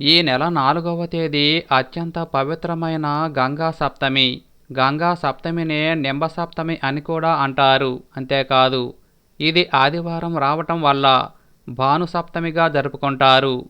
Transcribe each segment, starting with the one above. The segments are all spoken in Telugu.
ఈ నెల నాలుగవ తేదీ అత్యంత పవిత్రమైన గంగా సప్తమి. గంగా సప్తమినే నింబ సప్తమి అని కూడా అంటారు. అంతేకాదు ఇది ఆదివారం రావటం వల్ల భాను సప్తమిగా జరుపుకుంటారు.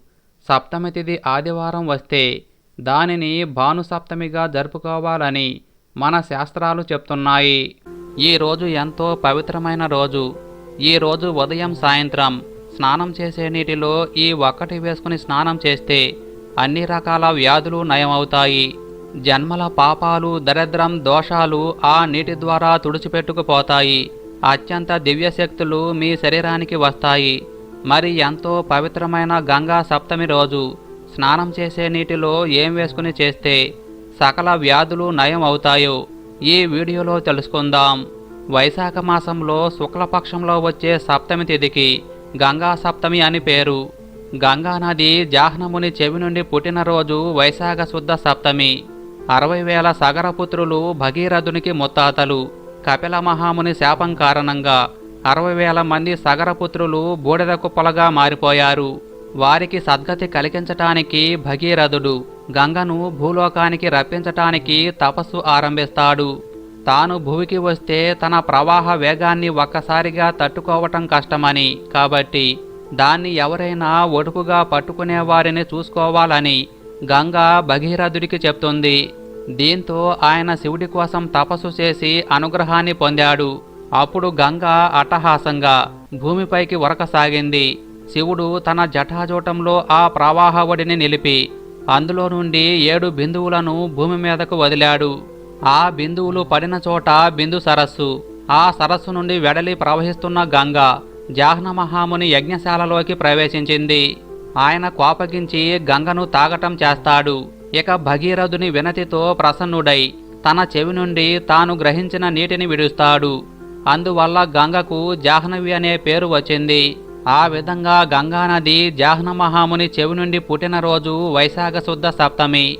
సప్తమి తిథి ఆదివారం వస్తే దానిని భాను సప్తమిగా జరుపుకోవాలని మన శాస్త్రాలు చెప్తున్నాయి. ఈ రోజు ఎంతో పవిత్రమైన రోజు. ఈ రోజు ఉదయం సాయంత్రం స్నానం చేసే నీటిలో ఈ ఒక్కటి వేసుకుని స్నానం చేస్తే అన్ని రకాల వ్యాధులు నయమవుతాయి. జన్మల పాపాలు దరిద్రం దోషాలు ఆ నీటి ద్వారా తుడిచిపెట్టుకుపోతాయి. అత్యంత దివ్యశక్తులు మీ శరీరానికి వస్తాయి. మరి ఎంతో పవిత్రమైన గంగా సప్తమి రోజు స్నానం చేసే నీటిలో ఏం వేసుకుని చేస్తే సకల వ్యాధులు నయం అవుతాయో ఈ వీడియోలో తెలుసుకుందాం. వైశాఖ మాసంలో శుక్లపక్షంలో వచ్చే సప్తమి తిథికి గంగా సప్తమి అని పేరు. గంగా నది జాహ్నముని చెవి నుండి పుట్టినరోజు వైశాఖ శుద్ధ సప్తమి. అరవై వేల సగరపుత్రులు భగీరథునికి ముత్తాతలు. కపిల మహాముని శాపం కారణంగా అరవై వేల మంది సగరపుత్రులు బూడిద కుప్పలుగా మారిపోయారు. వారికి సద్గతి కలిగించటానికి భగీరథుడు గంగను భూలోకానికి రప్పించటానికి తపస్సు ఆరంభిస్తాడు. తాను భూమికి వస్తే తన ప్రవాహ వేగాన్ని ఒక్కసారిగా తట్టుకోవటం కష్టమని. కాబట్టి దాన్ని ఎవరైనా ఒడుపుగా పట్టుకునే వారిని చూసుకోవాలని గంగా భగీరథుడికి చెప్తుంది. దీంతో ఆయన శివుడి కోసం తపస్సు చేసి అనుగ్రహాన్ని పొందాడు. అప్పుడు గంగ అట్టహాసంగా భూమిపైకి ఉరకసాగింది శివుడు తన జటాజూటంలో ఆ ప్రవాహ ఒడిని నిలిపి అందులో నుండి ఏడు బిందువులను భూమి మీదకు వదిలాడు. ఆ బిందువులు పడిన చోట బిందు సరస్సు. ఆ సరస్సు నుండి వెడలి ప్రవహిస్తున్న గంగ జాహ్న మహాముని యజ్ఞశాలలోకి ప్రవేశించింది. ఆయన కోపగించి గంగను తాగటం చేస్తాడు. ఇక భగీరథుని వినతితో ప్రసన్నుడై తన చెవి నుండి తాను గ్రహించిన నీటిని విడుస్తాడు. అందువల్ల గంగకు జాహ్నవి అనే పేరు వచ్చింది. ఆ విధంగా గంగానది జాహ్న మహాముని చెవి నుండి పుట్టినరోజు వైశాఖ శుద్ధ సప్తమి.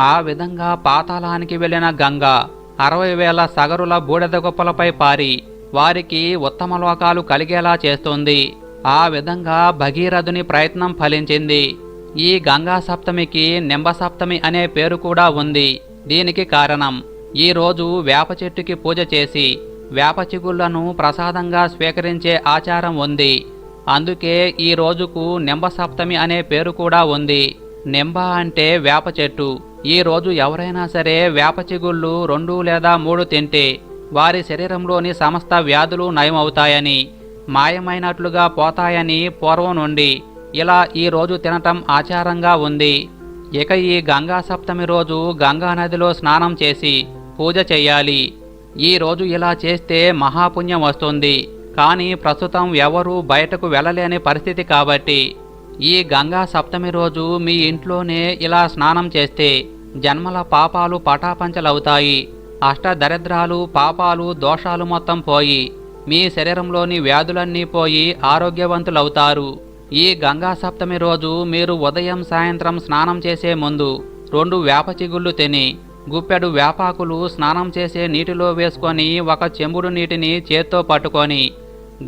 ఆ విధంగా పాతాళానికి వెళ్ళిన గంగ అరవై వేల సగరుల బూడిద గొప్పలపై పారి వారికి ఉత్తమ లోకాలు కలిగేలా చేస్తుంది. ఆ విధంగా భగీరథుని ప్రయత్నం ఫలించింది. ఈ గంగా సప్తమికి నింబసప్తమి అనే పేరు కూడా ఉంది. దీనికి కారణం ఈ రోజు వేప చెట్టుకి పూజ చేసి వేప చిగుళ్ళను ప్రసాదంగా స్వీకరించే ఆచారం ఉంది. అందుకే ఈ రోజుకు నింబ సప్తమి అనే పేరు కూడా ఉంది. నింబ అంటే వేప చెట్టు. ఈ రోజు ఎవరైనా సరే వేప చిగుళ్ళు రెండు లేదా మూడు తింటే వారి శరీరంలోని సమస్త వ్యాధులు నయమవుతాయని మాయమైనట్లుగా పోతాయని పూర్వం నుండి ఇలా ఈ రోజు తినటం ఆచారంగా ఉంది. ఇక ఈ గంగా సప్తమి రోజు గంగా నదిలో స్నానం చేసి పూజ చేయాలి ఈ రోజు ఇలా చేస్తే మహాపుణ్యం వస్తుంది. కానీ ప్రస్తుతం ఎవరూ బయటకు వెళ్ళలేని పరిస్థితి కాబట్టి ఈ గంగా సప్తమి రోజు మీ ఇంట్లోనే ఇలా స్నానం చేస్తే జన్మల పాపాలు పటాపంచలవుతాయి. అష్టదరిద్రాలు పాపాలు దోషాలు మొత్తం పోయి మీ శరీరంలోని వ్యాధులన్నీ పోయి ఆరోగ్యవంతులవుతారు. ఈ గంగా సప్తమి రోజు మీరు ఉదయం సాయంత్రం స్నానం చేసే ముందు రెండు వేప చిగుళ్ళు తిని గుప్పెడు వేపాకులు స్నానం చేసే నీటిలో వేసుకొని ఒక చెంబుడు నీటిని చేత్తో పట్టుకొని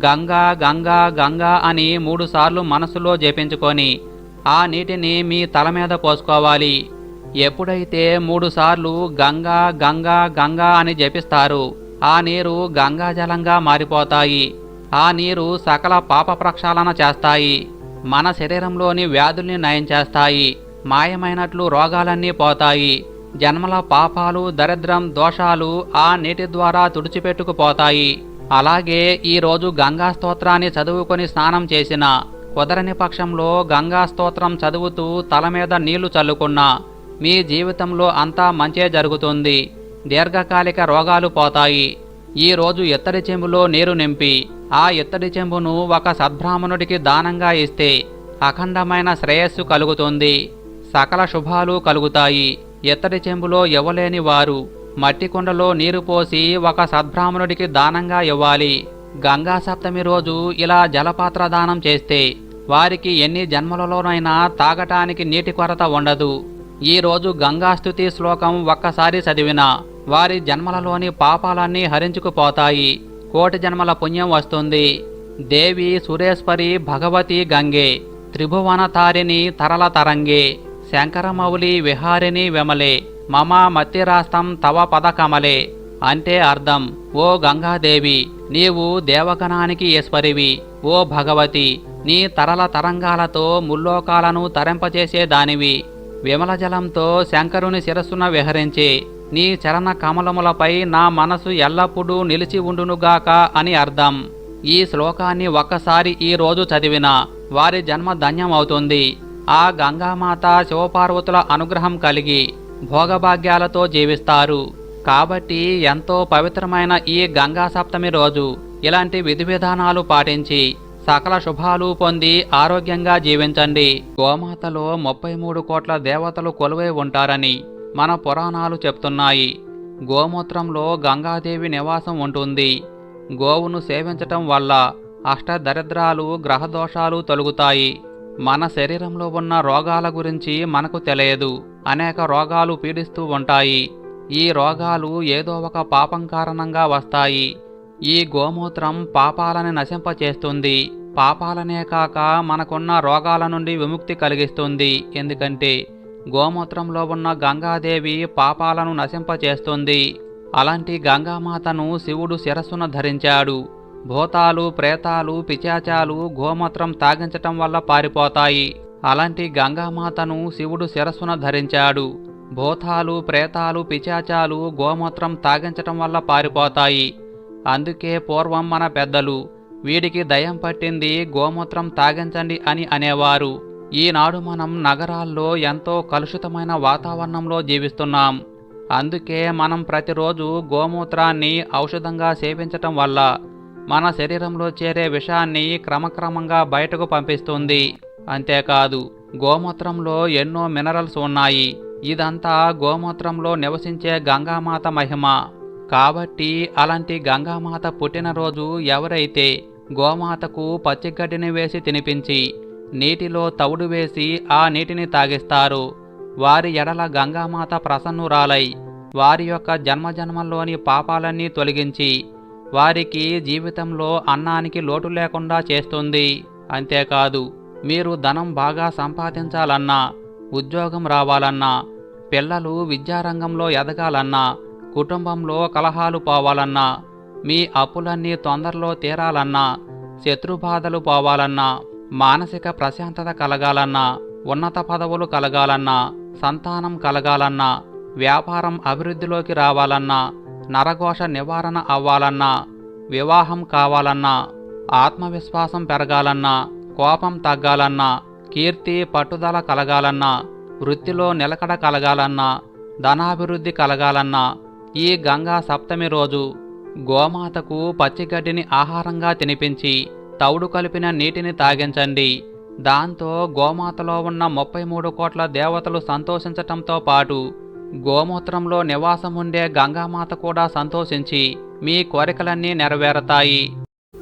గంగా గంగా గంగా అని మూడుసార్లు మనసులో జపించుకొని ఆ నీటిని మీ తల మీద పోసుకోవాలి. ఎప్పుడైతే మూడుసార్లు గంగా గంగా గంగా అని జపిస్తారు ఆ నీరు గంగా జలంగా మారిపోతాయి. ఆ నీరు సకల పాప ప్రక్షాళన చేస్తాయి. మన శరీరంలోని వ్యాధుల్ని నయం చేస్తాయి. మాయమైనట్లు రోగాలన్నీ పోతాయి. జన్మల పాపాలు దరిద్రం దోషాలు ఆ నీటి ద్వారా తుడిచిపెట్టుకుపోతాయి. అలాగే ఈరోజు గంగా స్తోత్రాన్ని చదువుకొని స్నానం చేసిన కుదరని పక్షంలో గంగా స్తోత్రం చదువుతూ తల మీద నీళ్ళు చల్లుకున్నా మీ జీవితంలో అంతా మంచే జరుగుతుంది. దీర్ఘకాలిక రోగాలు పోతాయి. ఈ రోజు చెంబులో నీరు నింపి ఆ ఇత్తడి చెంబును ఒక సద్బ్రాహ్మణుడికి దానంగా ఇస్తే అఖండమైన శ్రేయస్సు కలుగుతుంది. సకల శుభాలు కలుగుతాయి. ఎత్తడి చెంబులో ఇవ్వలేని వారు మట్టి కుండలో నీరు పోసి ఒక సద్బ్రాహ్మణుడికి దానంగా ఇవ్వాలి. గంగా సప్తమి రోజు ఇలా జలపాత్ర దానం చేస్తే వారికి ఎన్ని జన్మలలోనైనా తాగటానికి నీటి కొరత ఉండదు. ఈ రోజు గంగాస్తుతి శ్లోకం ఒక్కసారి చదివినా వారి జన్మలలోని పాపాలన్నీ హరించుకుపోతాయి. కోటి జన్మల పుణ్యం వస్తుంది. దేవి సురేశ్వరి భగవతి గంగే త్రిభువన తారిణి తరల తరంగే శంకరమౌలి విహారిణి విమలే మమ మతిరాస్తం తవ పదకమలే అంటే అర్థం. ఓ గంగాదేవి నీవు దేవగణానికి ఈశ్వరివి ఓ భగవతి నీ తరల తరంగాలతో ముల్లోకాలను తరింపచేసే దానివి. విమల జలంతో శంకరుని శిరస్సున విహరించే నీ చరణ కమలములపై నా మనసు ఎల్లప్పుడూ నిలిచి ఉండునుగాక అని అర్థం. ఈ శ్లోకాన్ని ఒక్కసారి ఈరోజు చదివిన వారి జన్మ ధన్యమవుతుంది. ఆ గంగామాత శివపార్వతుల అనుగ్రహం కలిగి భోగభాగ్యాలతో జీవిస్తారు. కాబట్టి ఎంతో పవిత్రమైన ఈ గంగా సప్తమి రోజు ఇలాంటి విధి విధానాలు పాటించి సకల శుభాలు పొంది ఆరోగ్యంగా జీవించండి. గోమాతలో ముప్పై మూడు కోట్ల దేవతలు కొలువై ఉంటారని మన పురాణాలు చెప్తున్నాయి. గోమూత్రంలో గంగాదేవి నివాసం ఉంటుంది. గోవును సేవించటం వల్ల అష్టదరిద్రాలు గ్రహదోషాలు తొలుగుతాయి. మన శరీరంలో ఉన్న రోగాల గురించి మనకు తెలియదు. అనేక రోగాలు పీడిస్తూ ఉంటాయి. ఈ రోగాలు ఏదో ఒక పాపం కారణంగా వస్తాయి. ఈ గోమూత్రం పాపాలని నశింపచేస్తుంది. పాపాలనే కాక మనకున్న రోగాల నుండి విముక్తి కలిగిస్తుంది. ఎందుకంటే గోమూత్రంలో ఉన్న గంగాదేవి పాపాలను నశింపచేస్తుంది. అలాంటి గంగామాతను శివుడు శిరస్సున ధరించాడు. భూతాలు ప్రేతాలు పిచాచాలు గోమూత్రం తాగించటం వల్ల పారిపోతాయి. అలాంటి గంగామాతను శివుడు శిరస్సున ధరించాడు. భూతాలు ప్రేతాలు పిచాచాలు గోమూత్రం తాగించటం వల్ల పారిపోతాయి. అందుకే పూర్వం మన పెద్దలు వీడికి దయం పట్టింది గోమూత్రం తాగించండి అని అనేవారు. ఈనాడు మనం నగరాల్లో ఎంతో కలుషితమైన వాతావరణంలో జీవిస్తున్నాం. అందుకే మనం ప్రతిరోజు గోమూత్రాన్ని ఔషధంగా సేవించటం వల్ల మన శరీరంలో చేరే విషాన్ని క్రమక్రమంగా బయటకు పంపిస్తుంది. అంతేకాదు గోమూత్రంలో ఎన్నో మినరల్స్ ఉన్నాయి. ఇదంతా గోమూత్రంలో నివసించే గంగామాత మహిమ. కాబట్టి అలాంటి గంగామాత పుట్టినరోజు ఎవరైతే గోమాతకు పచ్చిగడ్డిని వేసి తినిపించి నీటిలో తవుడు వేసి ఆ నీటిని తాగిస్తారు వారి ఎడల గంగామాత ప్రసన్నురాలై వారి యొక్క జన్మజన్మల్లోని పాపాలన్నీ తొలగించి వారికి జీవితంలో అన్నానికి లోటు లేకుండా చేస్తుంది. అంతేకాదు మీరు ధనం బాగా సంపాదించాలన్నా ఉద్యోగం రావాలన్నా పిల్లలు విద్యారంగంలో ఎదగాలన్నా కుటుంబంలో కలహాలు పోవాలన్నా మీ అప్పులన్నీ తొందరలో తీరాలన్నా శత్రుబాధలు పోవాలన్నా మానసిక ప్రశాంతత కలగాలన్నా ఉన్నత పదవులు కలగాలన్నా సంతానం కలగాలన్నా వ్యాపారం అభివృద్ధిలోకి రావాలన్నా నరఘోష నివారణ అవ్వాలన్నా వివాహం కావాలన్నా ఆత్మవిశ్వాసం పెరగాలన్నా కోపం తగ్గాలన్నా కీర్తి పట్టుదల కలగాలన్నా వృత్తిలో నిలకడ కలగాలన్నా ధనాభివృద్ధి కలగాలన్నా ఈ గంగా సప్తమి రోజు గోమాతకు పచ్చిగడ్డిని ఆహారంగా తినిపించి తౌడు కలిపిన నీటిని తాగించండి. దాంతో గోమాతలో ఉన్న ముప్పై మూడు కోట్ల దేవతలు సంతోషించటంతో పాటు గోమూత్రంలో నివాసం ఉండే గంగామాత కూడా సంతోషించి మీ కోరికలన్నీ నెరవేరతాయి.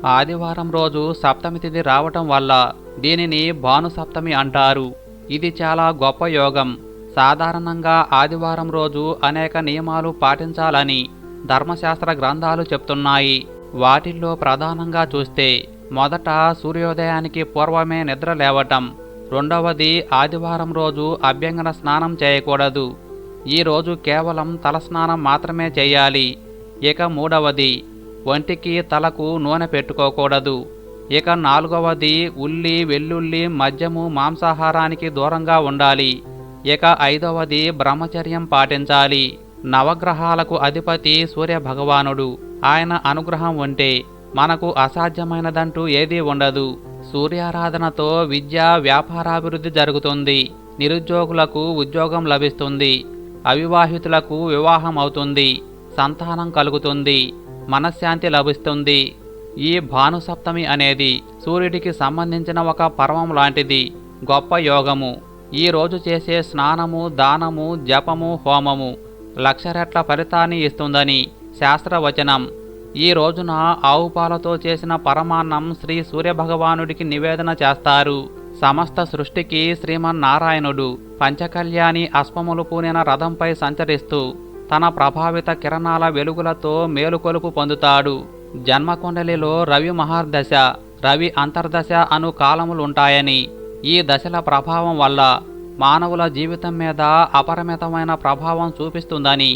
ఆదివారం రోజు సప్తమి తిథి రావటం వల్ల దీనిని భాను సప్తమి అంటారు. ఇది చాలా గొప్ప యోగం. సాధారణంగా ఆదివారం రోజు అనేక నియమాలు పాటించాలని ధర్మశాస్త్ర గ్రంథాలు చెప్తున్నాయి. వాటిల్లో ప్రధానంగా చూస్తే మొదట సూర్యోదయానికి పూర్వమే నిద్ర లేవటం రెండవది ఆదివారం రోజు అభ్యంగన స్నానం చేయకూడదు. ఈరోజు కేవలం తలస్నానం మాత్రమే చేయాలి. ఇక మూడవది ఒంటికి తలకు నూనె పెట్టుకోకూడదు. ఇక నాలుగవది ఉల్లి వెల్లుల్లి మద్యము మాంసాహారానికి దూరంగా ఉండాలి. ఇక ఐదవది బ్రహ్మచర్యం పాటించాలి. నవగ్రహాలకు అధిపతి సూర్య భగవానుడు ఆయన అనుగ్రహం ఉంటే మనకు అసాధ్యమైనదంటూ ఏదీ ఉండదు. సూర్యారాధనతో విద్య వ్యాపారాభివృద్ధి జరుగుతుంది. నిరుద్యోగులకు ఉద్యోగం లభిస్తుంది. అవివాహితులకు వివాహం అవుతుంది సంతానం కలుగుతుంది మనశ్శాంతి లభిస్తుంది. ఈ భానుసప్తమి అనేది సూర్యుడికి సంబంధించిన ఒక పర్వం లాంటిది గొప్ప యోగము. ఈ రోజు చేసే స్నానము దానము జపము హోమము లక్ష రెట్ల ఫలితాన్ని ఇస్తుందని శాస్త్రవచనం. ఈ రోజున ఆవు పాలతో చేసిన పరమాన్నం శ్రీ సూర్యభగవానుడికి నివేదన చేస్తారు. సమస్త సృష్టికి శ్రీమన్నారాయణుడు పంచకళ్యాణి అశ్వములు పూనిన రథంపై సంచరిస్తూ తన ప్రభావిత కిరణాల వెలుగులతో మేలుకొలుపు పొందుతాడు. జన్మకుండలిలో రవి మహార్దశ రవి అంతర్దశ అను కాలములుంటాయని. ఈ దశల ప్రభావం వల్ల మానవుల జీవితం మీద అపరిమితమైన ప్రభావం చూపిస్తుందని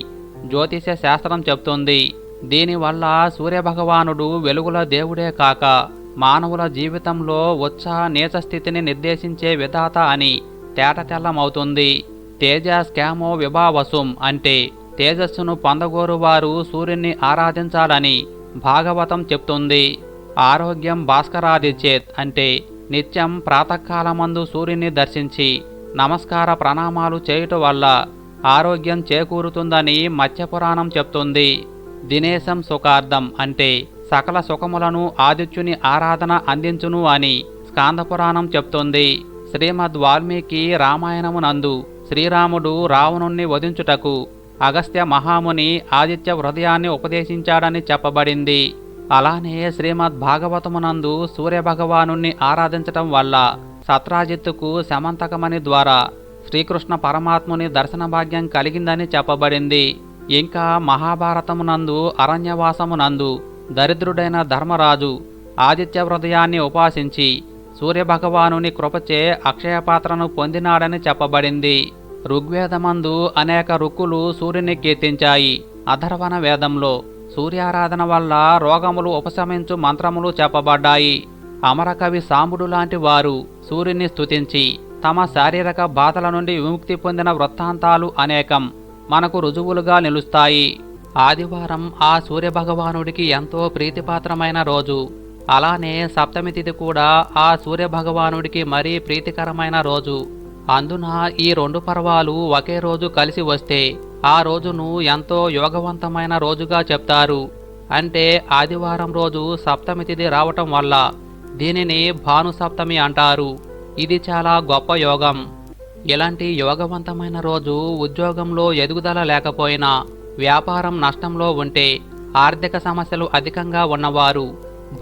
జ్యోతిష శాస్త్రం చెప్తుంది. దీనివల్ల సూర్యభగవానుడు వెలుగుల దేవుడే కాక మానవుల జీవితంలో ఉత్సాహ నీచ స్థితిని నిర్దేశించే విధాత అని తేటతెల్లమవుతుంది. తేజ స్కామో విభావసుం అంటే తేజస్సును పొందగోరువారు సూర్యుని ఆరాధించాలని భాగవతం చెప్తుంది. ఆరోగ్యం భాస్కరాదిచేత్ అంటే నిత్యం ప్రాతకాలమందు సూర్యుని దర్శించి నమస్కార ప్రణామాలు చేయుట వల్ల ఆరోగ్యం చేకూరుతుందని మత్స్యపురాణం చెప్తుంది. దినేశం సుఖార్థం అంటే సకల సుఖములను ఆదిత్యుని ఆరాధన అందించును అని స్కాందపురాణం చెప్తుంది. శ్రీమద్ వాల్మీకి రామాయణమునందు శ్రీరాముడు రావణుణ్ణి వధించుటకు అగస్త్య మహాముని ఆదిత్య హృదయాన్ని ఉపదేశించాడని చెప్పబడింది. అలానే శ్రీమద్ భాగవతమునందు సూర్యభగవాను ఆరాధించటం వల్ల సత్రాజిత్తుకు శమంతకమని ద్వారా శ్రీకృష్ణ పరమాత్ముని దర్శన భాగ్యం కలిగిందని చెప్పబడింది. ఇంకా మహాభారతమునందు అరణ్యవాసమునందు దరిద్రుడైన ధర్మరాజు ఆదిత్య హృదయాన్ని ఉపాసించి సూర్యభగవానుని కృపచే అక్షయపాత్రను పొందినాడని చెప్పబడింది. ఋగ్వేదమందు అనేక రుక్కులు సూర్యుని కీర్తించాయి. అధర్వణ వేదంలో సూర్యారాధన వల్ల రోగములు ఉపశమించు మంత్రములు చెప్పబడ్డాయి. అమరకవి సాంబుడు లాంటి వారు సూర్యుని స్తుతించి తమ శారీరక బాధల నుండి విముక్తి పొందిన వృత్తాంతాలు అనేకం మనకు రుజువులుగా నిలుస్తాయి. ఆదివారం ఆ సూర్యభగవానుడికి ఎంతో ప్రీతిపాత్రమైన రోజు. అలానే సప్తమి తిథి కూడా ఆ సూర్యభగవానుడికి మరీ ప్రీతికరమైన రోజు. అందున ఈ రెండు పర్వాలు ఒకే రోజు కలిసి వస్తే ఆ రోజును ఎంతో యోగవంతమైన రోజుగా చెప్తారు. అంటే ఆదివారం రోజు సప్తమి తిథి రావటం వల్ల దీనిని భాను సప్తమి అంటారు. ఇది చాలా గొప్ప యోగం. ఇలాంటి యోగవంతమైన రోజు ఉద్యోగంలో ఎదుగుదల లేకపోయినా వ్యాపారం నష్టంలో ఉంటే ఆర్థిక సమస్యలు అధికంగా ఉన్నవారు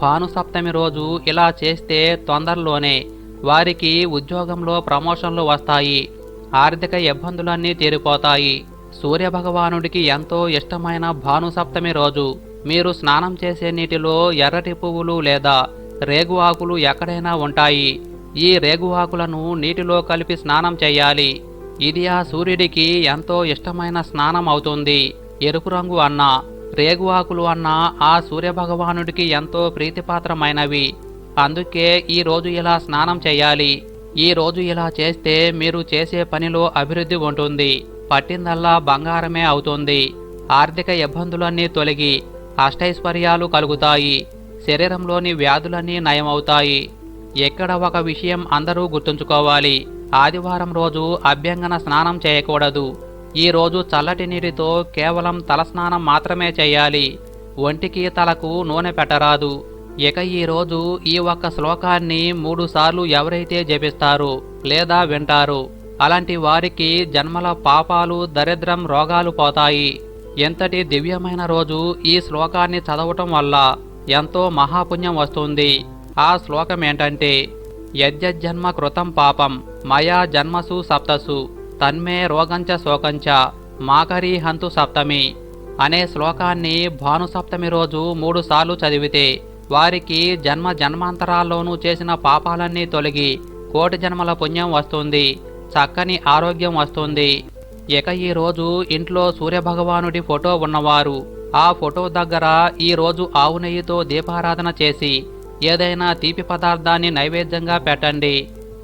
భానుసప్తమి రోజు ఇలా చేస్తే తొందరలోనే వారికి ఉద్యోగంలో ప్రమోషన్లు వస్తాయి ఆర్థిక ఇబ్బందులన్నీ తీరిపోతాయి. సూర్యభగవానుడికి ఎంతో ఇష్టమైన భానుసప్తమి రోజు. మీరు స్నానం చేసే నీటిలో ఎర్రటి పువ్వులు లేదా రేగు ఆకులు ఎక్కడైనా ఉంటాయి. ఈ రేగు ఆకులను నీటిలో కలిపి స్నానం చేయాలి. ఇది ఆ సూర్యుడికి ఎంతో ఇష్టమైన స్నానం అవుతుంది. ఎరుపు రంగు అన్న రేగువాకులు అన్నా అన్న ఆ సూర్యభగవానుడికి ఎంతో ప్రీతిపాత్రమైనవి. అందుకే ఈరోజు ఇలా స్నానం చేయాలి. ఈ రోజు ఇలా చేస్తే మీరు చేసే పనిలో అభివృద్ధి ఉంటుంది. పట్టిందల్లా బంగారమే అవుతుంది. ఆర్థిక ఇబ్బందులన్నీ తొలగి అష్టైశ్వర్యాలు కలుగుతాయి. శరీరంలోని వ్యాధులన్నీ నయమవుతాయి. ఎక్కడ ఒక విషయం అందరూ గుర్తుంచుకోవాలి. ఆదివారం రోజు అభ్యంగన స్నానం చేయకూడదు. ఈరోజు చల్లటి నీటితో కేవలం తలస్నానం మాత్రమే చేయాలి. ఒంటికి తలకు నూనె పెట్టరాదు. ఇక ఈ రోజు ఈ ఒక్క శ్లోకాన్ని మూడుసార్లు ఎవరైతే జపిస్తారు లేదా వింటారు అలాంటి వారికి జన్మల పాపాలు దరిద్రం రోగాలు పోతాయి. ఎంతటి దివ్యమైన రోజు ఈ శ్లోకాన్ని చదవటం వల్ల ఎంతో మహాపుణ్యం వస్తుంది. ఆ శ్లోకం ఏంటంటే యజ్జన్మ కృతం పాపం మయా జన్మసు సప్తసు. తన్మే రోగంచ శోకంచ మాకరీ హంతు సప్తమి అనే శ్లోకాన్ని భానుసప్తమి రోజు మూడుసార్లు చదివితే వారికి జన్మ జన్మాంతరాల్లోనూ చేసిన పాపాలన్నీ తొలగి కోటి జన్మల పుణ్యం వస్తుంది చక్కని ఆరోగ్యం వస్తుంది. ఇక ఈ రోజు ఇంట్లో సూర్యభగవానుడి ఫోటో ఉన్నవారు ఆ ఫోటో దగ్గర ఈరోజు ఆవు నెయ్యితో దీపారాధన చేసి ఏదైనా తీపి పదార్థాన్ని నైవేద్యంగా పెట్టండి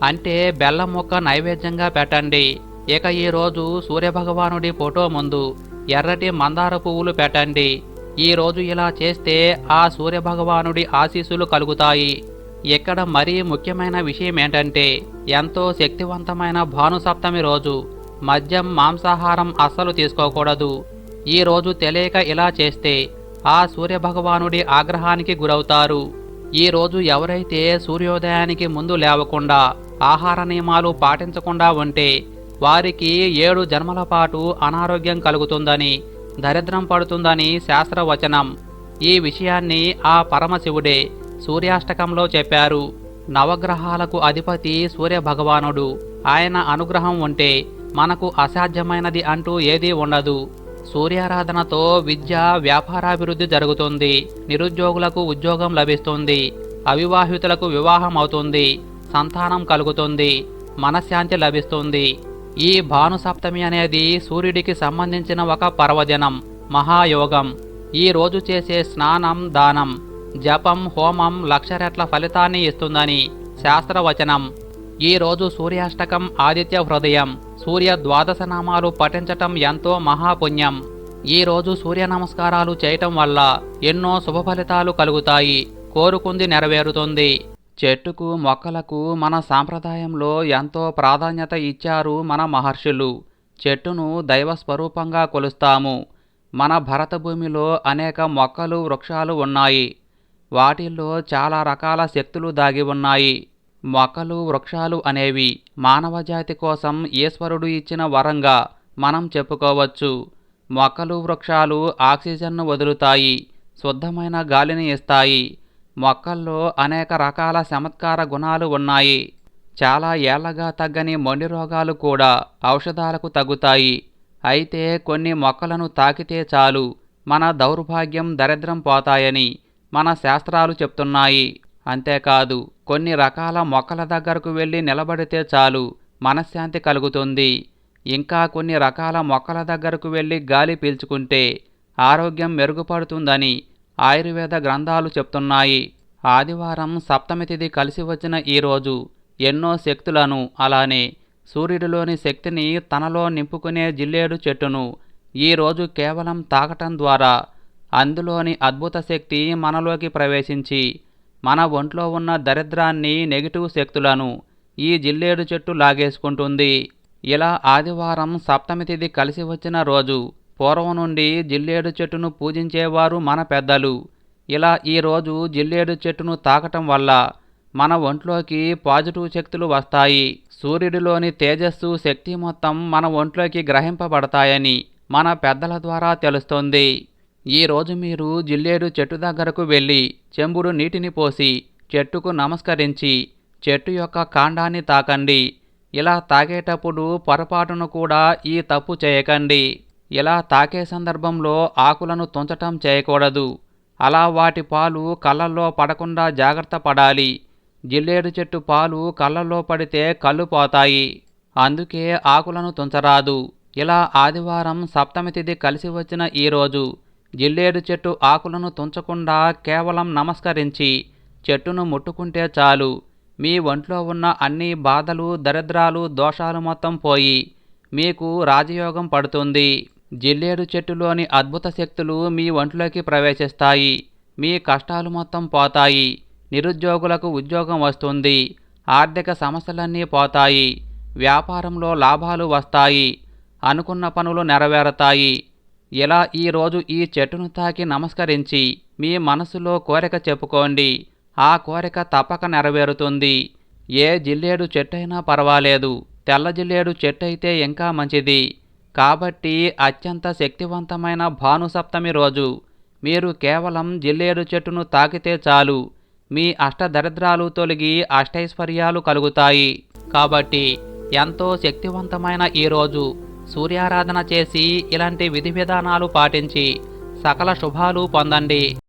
అంటే బెల్లం ముక్క నైవేద్యంగా పెట్టండి. ఇక ఈ రోజు సూర్యభగవానుడి ఫోటో ముందు ఎర్రటి మందార పువ్వులు పెట్టండి. ఈ రోజు ఇలా చేస్తే ఆ సూర్యభగవానుడి ఆశీస్సులు కలుగుతాయి. ఇక్కడ మరీ ముఖ్యమైన విషయం ఏంటంటే ఎంతో శక్తివంతమైన భానుసప్తమి రోజు. మద్యం మాంసాహారం అస్సలు తీసుకోకూడదు. ఈ రోజు తెలియక ఇలా చేస్తే ఆ సూర్యభగవానుడి ఆగ్రహానికి గురవుతారు. ఈ రోజు ఎవరైతే సూర్యోదయానికి ముందు లేవకుండా ఆహార నియమాలు పాటించకుండా ఉంటే వారికి ఏడు జన్మల పాటు అనారోగ్యం కలుగుతుందని దరిద్రం పడుతుందని శాస్త్రవచనం. ఈ విషయాన్ని ఆ పరమశివుడే సూర్యాష్టకంలో చెప్పారు. నవగ్రహాలకు అధిపతి సూర్యభగవానుడు. ఆయన అనుగ్రహం ఉంటే మనకు అసాధ్యమైనది అంటూ ఏదీ ఉండదు. సూర్యారాధనతో విద్య వ్యాపారాభివృద్ధి జరుగుతుంది. నిరుద్యోగులకు ఉద్యోగం లభిస్తుంది. అవివాహితులకు వివాహం అవుతుంది సంతానం కలుగుతుంది. మనశ్శాంతి లభిస్తుంది. ఈ భానుసప్తమి అనేది సూర్యుడికి సంబంధించిన ఒక పర్వదినం మహాయోగం. ఈ రోజు చేసే స్నానం దానం జపం హోమం లక్ష రెట్ల ఫలితాన్ని ఇస్తుందని శాస్త్రవచనం. ఈరోజు సూర్యాష్టకం ఆదిత్య హృదయం సూర్య ద్వాదశ నామాలు పఠించటం ఎంతో మహాపుణ్యం. ఈరోజు సూర్య నమస్కారాలు చేయటం వల్ల ఎన్నో శుభ ఫలితాలు కలుగుతాయి కోరుకుంది నెరవేరుతుంది. చెట్టుకు మొక్కలకు మన సాంప్రదాయంలో ఎంతో ప్రాధాన్యత ఇచ్చారు మన మహర్షులు. చెట్టును దైవ స్వరూపంగా కొలుస్తాము. మన భరత భూమిలో అనేక మొక్కలు వృక్షాలు ఉన్నాయి. వాటిల్లో చాలా రకాల శక్తులు దాగి ఉన్నాయి. మొక్కలు వృక్షాలు అనేవి మానవజాతి కోసం ఈశ్వరుడు ఇచ్చిన వరంగా మనం చెప్పుకోవచ్చు. మొక్కలు వృక్షాలు ఆక్సిజన్ను వదులుతాయి శుద్ధమైన గాలిని ఇస్తాయి. మొక్కల్లో అనేక రకాల చమత్కార గుణాలు ఉన్నాయి. చాలా ఏళ్ళగా తగ్గని మొండి రోగాలు కూడా ఔషధాలకు తగ్గుతాయి. అయితే కొన్ని మొక్కలను తాకితే చాలు. మన దౌర్భాగ్యం దరిద్రం పోతాయని మన శాస్త్రాలు చెప్తున్నాయి. అంతేకాదు కొన్ని రకాల మొక్కల దగ్గరకు వెళ్ళి నిలబడితే చాలు మనశ్శాంతి కలుగుతుంది. ఇంకా కొన్ని రకాల మొక్కల దగ్గరకు వెళ్ళి గాలి పీల్చుకుంటే ఆరోగ్యం మెరుగుపడుతుందని ఆయుర్వేద గ్రంథాలు చెప్తున్నాయి. ఆదివారం సప్తమి తిథి కలిసి వచ్చిన ఈరోజు ఎన్నో శక్తులను అలానే సూర్యుడిలోని శక్తిని తనలో నింపుకునే జిల్లేడు చెట్టును ఈరోజు కేవలం తాకటం ద్వారా అందులోని అద్భుత శక్తి మనలోకి ప్రవేశించి మన ఒంట్లో ఉన్న దరిద్రాన్ని నెగిటివ్ శక్తులను ఈ జిల్లేడు చెట్టు లాగేసుకుంటుంది. ఇలా ఆదివారం సప్తమి తిథి కలిసి వచ్చిన రోజు పూర్వం నుండి జిల్లేడు చెట్టును పూజించేవారు మన పెద్దలు. ఇలా ఈరోజు జిల్లేడు చెట్టును తాకటం వల్ల మన ఒంట్లోకి పాజిటివ్ శక్తులు వస్తాయి. సూర్యుడిలోని తేజస్సు శక్తి మొత్తం మన ఒంట్లోకి గ్రహింపబడతాయని మన పెద్దల ద్వారా తెలుస్తుంది. ఈరోజు మీరు జిల్లేడు చెట్టు దగ్గరకు వెళ్ళి చెంబుడు నీటిని పోసి చెట్టుకు నమస్కరించి చెట్టు యొక్క కాండాన్ని తాకండి. ఇలా తాగేటప్పుడు పొరపాటును కూడా ఈ తప్పు చేయకండి. ఇలా తాకే సందర్భంలో ఆకులను తుంచటం చేయకూడదు. అలా వాటి పాలు కళ్ళల్లో పడకుండా జాగ్రత్త పడాలి. జిల్లేడు చెట్టు పాలు కళ్ళల్లో పడితే కళ్ళు పోతాయి. అందుకే ఆకులను తుంచరాదు. ఇలా ఆదివారం సప్తమి తిథి కలిసి వచ్చిన ఈరోజు జిల్లేడు చెట్టు ఆకులను తుంచకుండా కేవలం నమస్కరించి చెట్టును ముట్టుకుంటే చాలు. మీ ఒంట్లో ఉన్న అన్ని బాధలు దరిద్రాలు దోషాలు మొత్తం పోయి మీకు రాజయోగం పడుతుంది. జిల్లేడు చెట్టులోని అద్భుత శక్తులు మీ ఒంట్లోకి ప్రవేశిస్తాయి. మీ కష్టాలు మొత్తం పోతాయి. నిరుద్యోగులకు ఉద్యోగం వస్తుంది. ఆర్థిక సమస్యలన్నీ పోతాయి. వ్యాపారంలో లాభాలు వస్తాయి. అనుకున్న పనులు నెరవేరతాయి. ఇలా ఈరోజు ఈ చెట్టును తాకి నమస్కరించి మీ మనసులో కోరిక చెప్పుకోండి. ఆ కోరిక తప్పక నెరవేరుతుంది. ఏ జిల్లేడు చెట్టైనా పర్వాలేదు. తెల్ల జిల్లేడు చెట్టు అయితే ఇంకా మంచిది. కాబట్టి అత్యంత శక్తివంతమైన భానుసప్తమి రోజు. మీరు కేవలం జిల్లేడు చెట్టును తాకితే చాలు. మీ అష్టదరిద్రాలు తొలగి అష్టైశ్వర్యాలు కలుగుతాయి. కాబట్టి ఎంతో శక్తివంతమైన ఈరోజు సూర్యారాధన చేసి ఇలాంటి విధి విధానాలు పాటించి సకల శుభాలు పొందండి.